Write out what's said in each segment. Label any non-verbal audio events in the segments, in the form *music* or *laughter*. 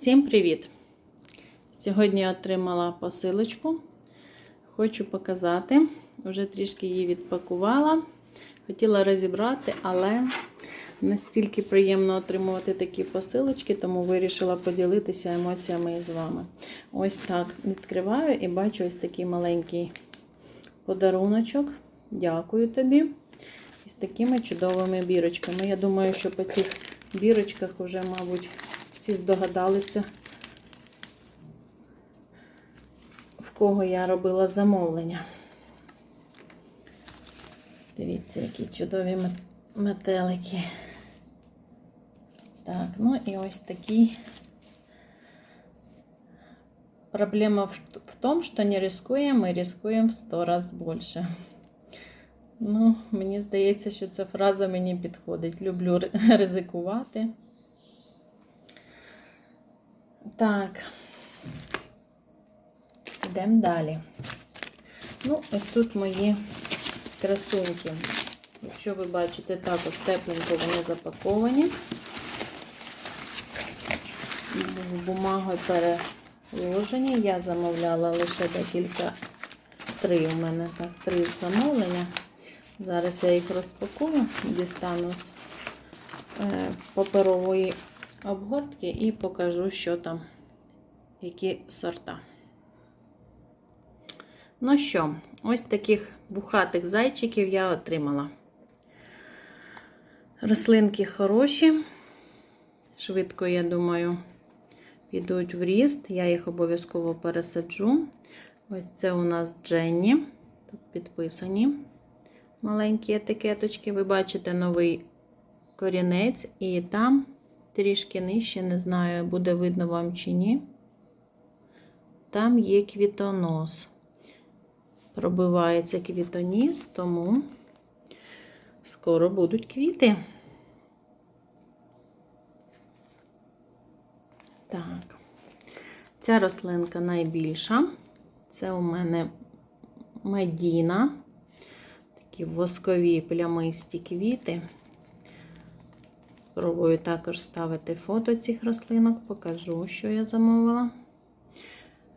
Всім привіт! Сьогодні я отримала посилочку. Хочу показати. Вже трішки її відпакувала. Хотіла розібрати, але настільки приємно отримувати такі посилочки, тому вирішила поділитися емоціями із вами. Ось так відкриваю і бачу ось такий маленький подаруночок. Дякую тобі. І з такими чудовими бірочками. Я думаю, що по цих бірочках вже, мабуть, всі здогадалися, в кого я робила замовлення. Дивіться, які чудові метелики. Так, ну і ось такий. Проблема в, в том, что не рискуем, мы рискуем в 100 раз більше. Ну, мені здається, що ця фраза мені підходить. Люблю *laughs* ризикувати. Так, йдемо далі. Ну, ось тут мої красуньки. Якщо ви бачите, також тепленько вони запаковані. Бумагою переложені. Я замовляла лише декілька, три у мене так, три замовлення. Зараз я їх розпакую, дістану з паперової обгортки і покажу, що там, які сорта. Ну що, ось таких бухатих зайчиків я отримала. Рослинки хороші, швидко, я думаю, підуть в ріст. Я їх обов'язково пересаджу. Ось це у нас Дженні. Тут підписані маленькі етикеточки. Ви бачите новий корінець, і там трішки нижче, не знаю, буде видно вам чи ні. Там є квітонос. Пробивається квітоніс, тому скоро будуть квіти. Так, ця рослинка найбільша. Це у мене медіна, такі воскові плямисті квіти. Спробую також ставити фото цих рослинок, покажу, що я замовила.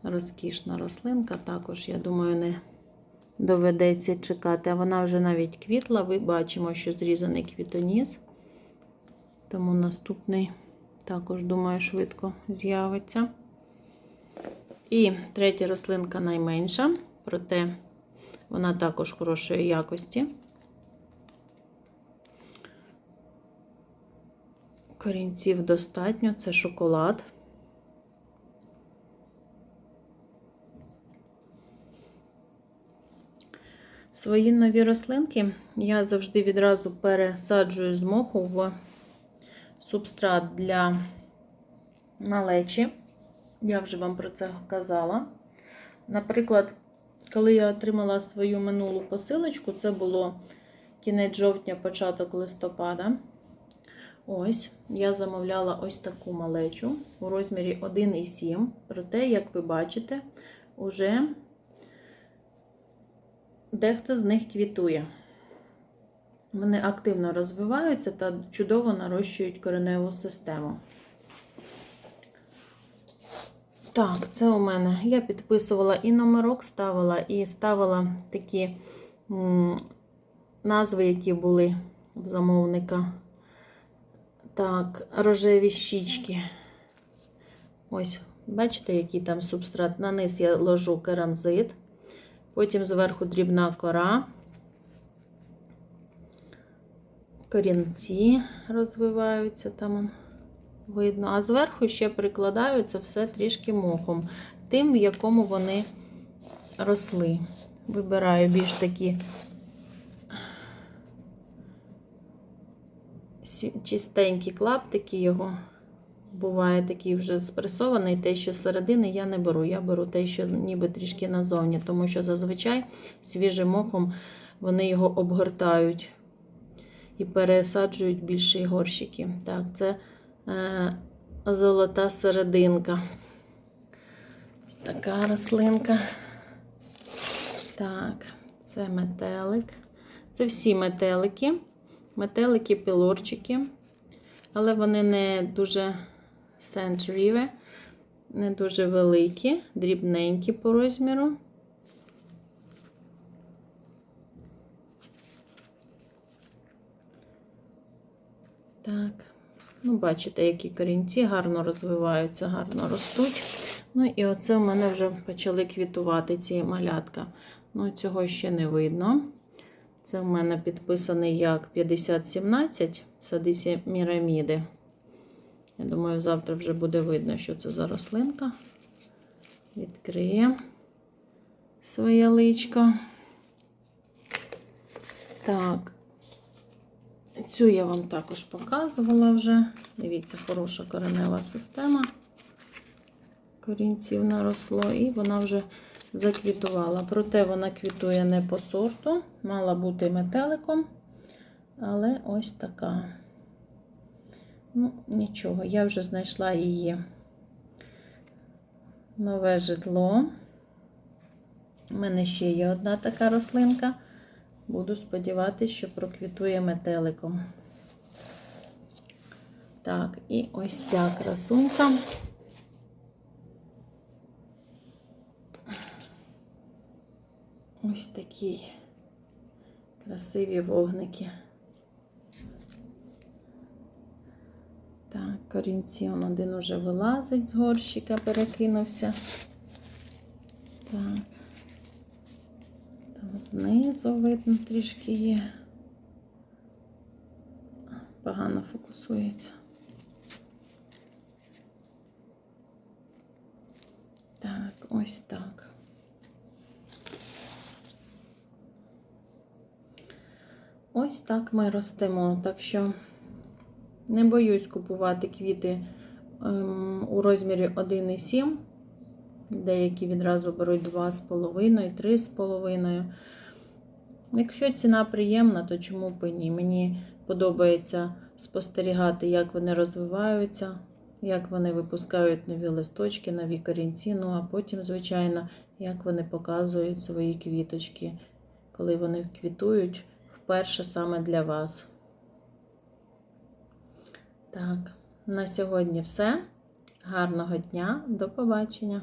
Розкішна рослинка, також, я думаю, не доведеться чекати. А вона вже навіть квітла. Ви бачимо, що зрізаний квітоніс. Тому наступний, також, думаю, швидко з'явиться. І третя рослинка найменша, проте вона також хорошої якості. Корінців достатньо, це шоколад. Свої нові рослинки я завжди відразу пересаджую з моху в субстрат для малечі. Я вже вам про це казала. Наприклад, коли я отримала свою минулу посилочку, це було кінець жовтня, початок листопада. Ось, я замовляла ось таку малечу у розмірі 1,7. Проте, як ви бачите, уже дехто з них квітує. Вони активно розвиваються та чудово нарощують кореневу систему. Так, це у мене. Я підписувала і номерок ставила, і ставила такі назви, які були в замовника. Так, рожеві щічки. Ось, бачите, який там субстрат. На низ я ложу керамзит, потім зверху дрібна кора, корінці розвиваються там видно. А зверху ще прикладаю це все трішки мохом, тим, в якому вони росли. Вибираю більш такі чистенькі клаптики його. Буває такий вже спресований, те, що з середини я не беру. Я беру те, що ніби трішки назовні, тому що зазвичай свіжим мохом вони його обгортають і пересаджують більші горщики. Так, це е, золота серединка. Така рослинка. Так, це метелик. Це всі метелики. Метелики, пілорчики, але вони не дуже Сент Ріве. Не дуже великі, дрібненькі по розміру. Так, ну, бачите, які корінці гарно розвиваються, гарно ростуть. Ну, і оце в мене вже почали квітувати ці малятка. Ну, цього ще не видно. Це в мене підписаний як 5017 садисі міраміди. Я думаю, завтра вже буде видно, що це за рослинка. Відкриє своє личко. Так, цю я вам також показувала вже. Дивіться, хороша коренева система. Корінців наросло, і вона вже заквітувала. Проте вона квітує не по сорту, мала бути метеликом, але ось така. Ну, нічого, я вже знайшла її нове житло. У мене ще є одна така рослинка. Буду сподіватися, що проквітує метеликом. Так, і ось ця красунька. Ось такі красиві вогники. Так, корінці он один уже вилазить з горщика, перекинувся. Так. Там знизу видно трішки є. Погано фокусується. Так, ось так. Ось так ми ростемо. Так що не боюсь купувати квіти ем, у розмірі 1,7. Деякі відразу беруть 2,5, 3,5. Якщо ціна приємна, то чому б ні? Мені подобається спостерігати, як вони розвиваються, як вони випускають нові листочки, нові корінці. Ну, а потім, звичайно, як вони показують свої квіточки, коли вони квітують вперше саме для вас. Так, на сьогодні все. Гарного дня, до побачення!